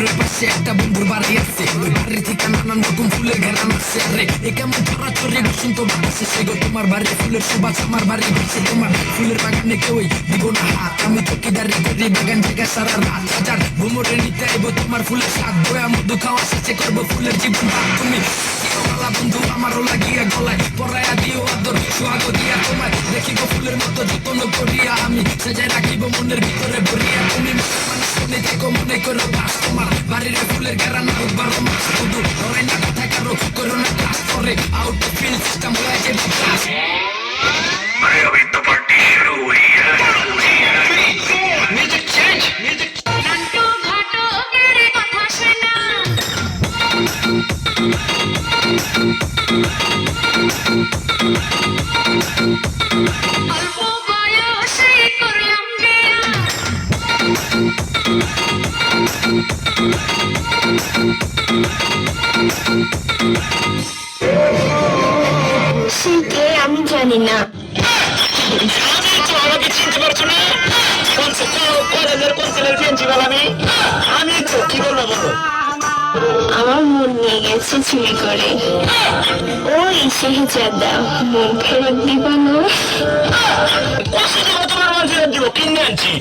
আমার পাশে একটা বন্ধুর বাড়ি আছে। ওই বাড়ির থেকে নানান রকম ফুলের ঘেরান আছে। আরে, এ কেমন ধরা চলে বসন্ত বাতাসে সে গো তোমার বাড়ির ফুলের সুবাস, আমার বাড়ির পাশে তোমার ফুলের বাগানে কেউই দিব না হাত। আমি চকিদারি করি, বাগান থেকে সারা রাত। হাজার ভ্রমণে নিতে আইবো তোমার ফুলের স্বাদ। বয়া মধু খাওয়া শেষে করব ফুলের জীবন তুমি মালা বন্ধু, আমারও লাগিয়া গলায় পরায়া দিও আদর সোহাগ দিয়া তোমায়। দেখিব ফুলের মতো যত্ন করিয়া আমি সেজাই রাখিব মনের ভিতরে ফুলের গেরা না উঠবার মাস শুধু ধরে না কথা কারও করো না ক্লাস করে আউট অফ ফিল সিস্টেম হয়ে যাবে ক্লাস নান্টু ঘটকের কথা শোনা অল্প বয়সে করলাম বিয়া সে কে আমি জানি না। আমি আমাকে চিনতে পারছ না কলেজের কোন প্রিন্সিপাল আমি আমি তো কি বলব বলো আমার মন নিয়ে গেছে চুরি করে। ওই শেহজাদা, মন ফেরত দিবা না। তোমার মাল ফেরত দিব, কিনে আনছি।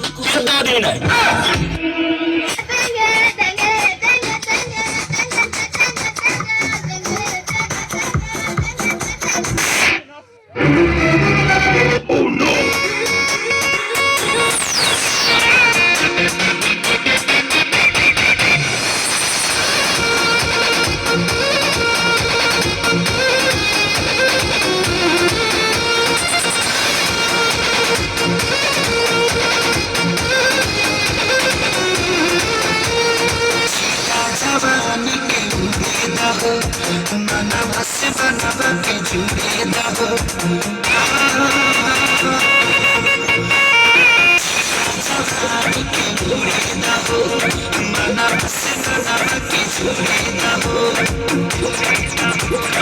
বানাবা ভাস বানাবা আমি জুড়ে দেব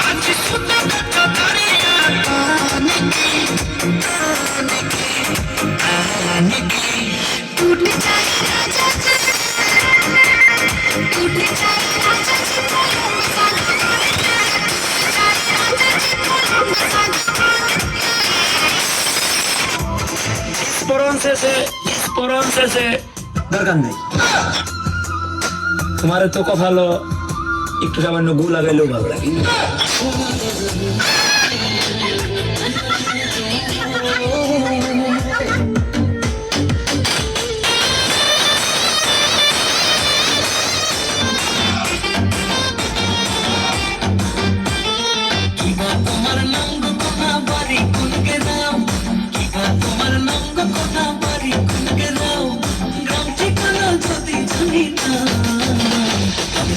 আজ সুন্দর কথা দাঁড়িয়ে শেষে স্মরণ শেষে। দরকার নেই। তোমার তো কথা হলো একটু সামান্য গু লাগাইলেও ভালো লাগে।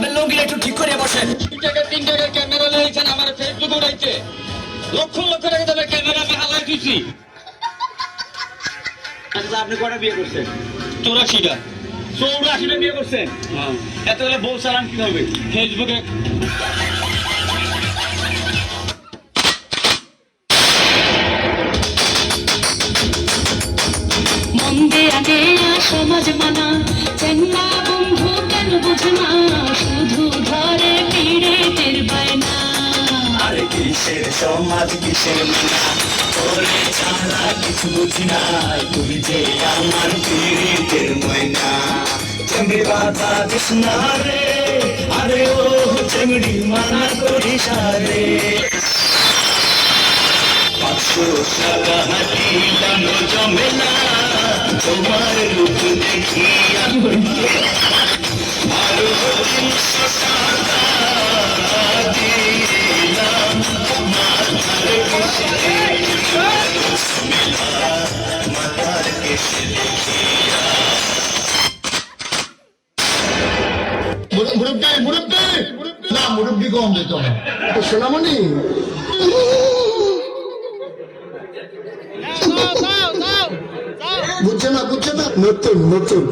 আমি লঙ্গিটা একটু ঠিক করে বসেন। দুই টাকা তিন টাকা ক্যামেরা লইছেন আমার ফেসবুক উঠাইছে লক্ষ লক্ষ টাকা দামে ক্যামেরা আমি হালাই দিছি। আচ্ছা আপনি কটা বিয়ে করছেন? চৌরাশিটা। চৌরাশিটা বিয়ে করছেন? এত হলে বউ চালান কি হবে ফেসবুকে সমাজ মানা চেন্না বুঝে না শুধু ধরে পীড়িতের বায়না আরে কিসের সমাজ, কিসের মানা? তোরে ছাড়া কিছু বুঝি নাই তুই যে আমার পীড়িতের ময়না। চেঙ্গি বাতা দিস না রে, আরে ও চেঙ্গি মানা করিস রে। তিনশো টাকা হাতি জমেলা তোমার রূপ দেখিয়া মুরব্বী মুরব্বী না মুরব্বী কম দিত না। সোনামণি? বুঝছে না বুঝছে না? নতুন নতুন।